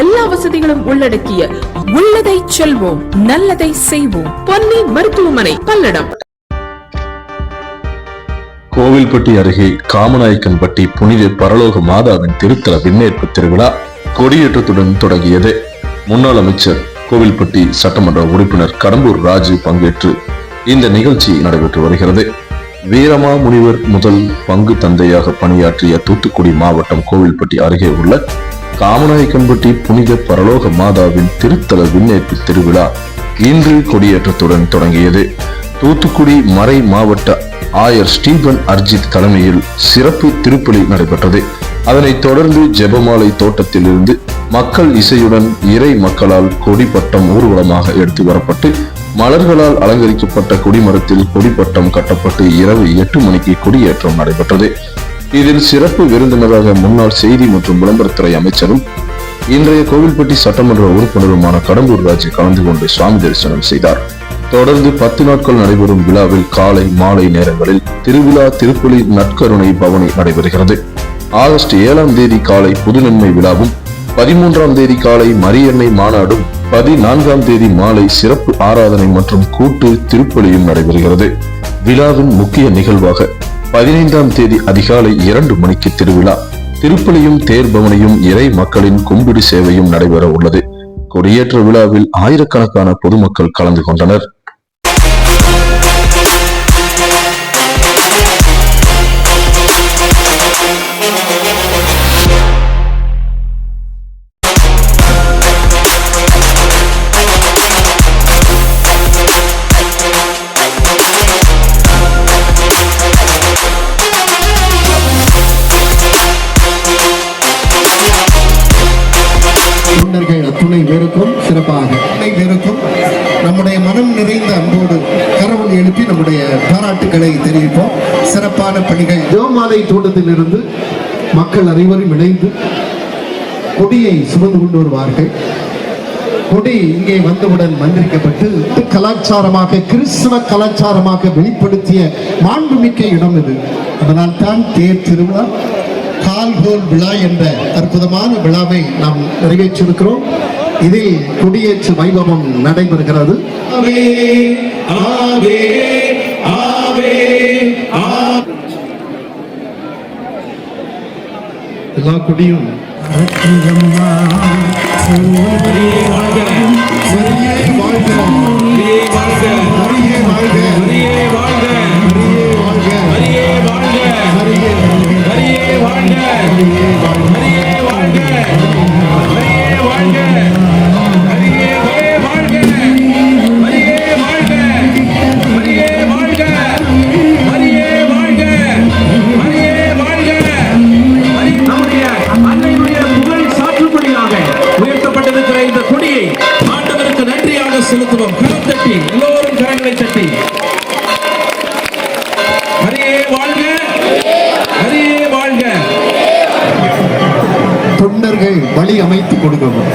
எல்லா வசதிகளும் உள்ளடக்கிய உள்ளதை செல்வோம் நல்லதை செய்வோம். பொன்னி மருத்துவமனை பல்லடம். கோவில்பட்டி அருகே காமநாயக்கன்பட்டி புனித பரலோக மாதாவின் திருத்தல விண்ணேற்பு திருவிழா கொடியேற்றத்துடன் தொடங்கியது. முன்னாள் அமைச்சர் கோவில்பட்டி சட்டமன்ற உறுப்பினர் கடம்பூர் ராஜு பங்கேற்று இந்த நிகழ்ச்சி நடைபெற்று வருகிறது. வீரமா முனிவர் முதல் பங்கு தந்தையாக பணியாற்றிய தூத்துக்குடி மாவட்டம் கோவில்பட்டி அருகே உள்ள காமநாயக்கன்பட்டி புனித பரலோக மாதாவின் திருத்தல விண்ணேற்பு திருவிழா இன்று கொடியேற்றத்துடன் தொடங்கியது. தூத்துக்குடி மறை மாவட்ட ஆயர் ஸ்டீபன் அர்ஜித் தலைமையில் சிறப்பு திருப்பலி நடைபெற்றது. அதனைத் தொடர்ந்து ஜெபமாலை தோட்டத்திலிருந்து மக்கள் இசையுடன் இறை மக்களால் கொடிப்பட்டம் ஊர்வலமாக எடுத்து வரப்பட்டு மலர்களால் அலங்கரிக்கப்பட்ட கொடிமரத்தில் கொடிப்பட்டம் கட்டப்பட்டு இரவு எட்டு மணிக்கு கொடியேற்றம் நடைபெற்றது. இதில் சிறப்பு விருந்தினராக முன்னாள் செய்தி மற்றும் விளம்பரத்துறை அமைச்சரும் இன்றைய கோவில்பட்டி சட்டமன்ற உறுப்பினருமான கடம்பூர் ராஜு கலந்து கொண்டு சுவாமி தரிசனம் செய்தார். தொடர்ந்து பத்து நாட்கள் நடைபெறும் விழாவில் காலை மாலை நேரங்களில் திருவிழா திருப்புலி நற்கருணை பவனி நடைபெறுகிறது. ஆகஸ்ட் ஏழாம் தேதி காலை புதுநன்மை விழாவும் பதிமூன்றாம் தேதி காலை மரியன்னை மாநாடும் பதினான்காம் தேதி மாலை சிறப்பு ஆராதனை மற்றும் கூட்டு திருப்பலியும் நடைபெறுகிறது. விழாவின் முக்கிய நிகழ்வாக பதினைந்தாம் தேதி அதிகாலை இரண்டு மணிக்கு திருவிழா. திருப்பலியும் தேர்பவனியும் இறை மக்களின் கும்பிடு சேவையும் நடைபெற உள்ளது. கொடியேற்ற விழாவில் ஆயிரக்கணக்கான பொதுமக்கள் கலந்து கொண்டனர். துணை பேருக்கும் சிறப்பாக. துணை பேருக்கும் நம்முடைய மனம் நிறைந்த அன்போடு கரவல் எழுப்பி நம்முடைய பாராட்டுகளை தெரிவிப்போம். சிறப்பான பணிகள். ஜோமாலை தோட்டத்திலிருந்து மக்கள் அனைவரும் இணைந்து கொடியை சுமந்து கொண்டு வருவார்கள். கொடி இங்கே வந்தவுடன் மந்திரிக்கப்பட்டு கலாச்சாரமாக கிறிஸ்தவ கலாச்சாரமாக வெளிப்படுத்திய மாண்புமிக்க இடம் இது. அதனால் தான் தேர் திருவிழா கால்கோல் விழா என்ற அற்புதமான விழாவை நாம் நிறைவேற்றிருக்கிறோம் இதில் கொடியேற்று வைபவம் நடைபெறுகிறது. எல்லா கொடியும் மரியே வழி அமைத்து கொடுக்கவும்.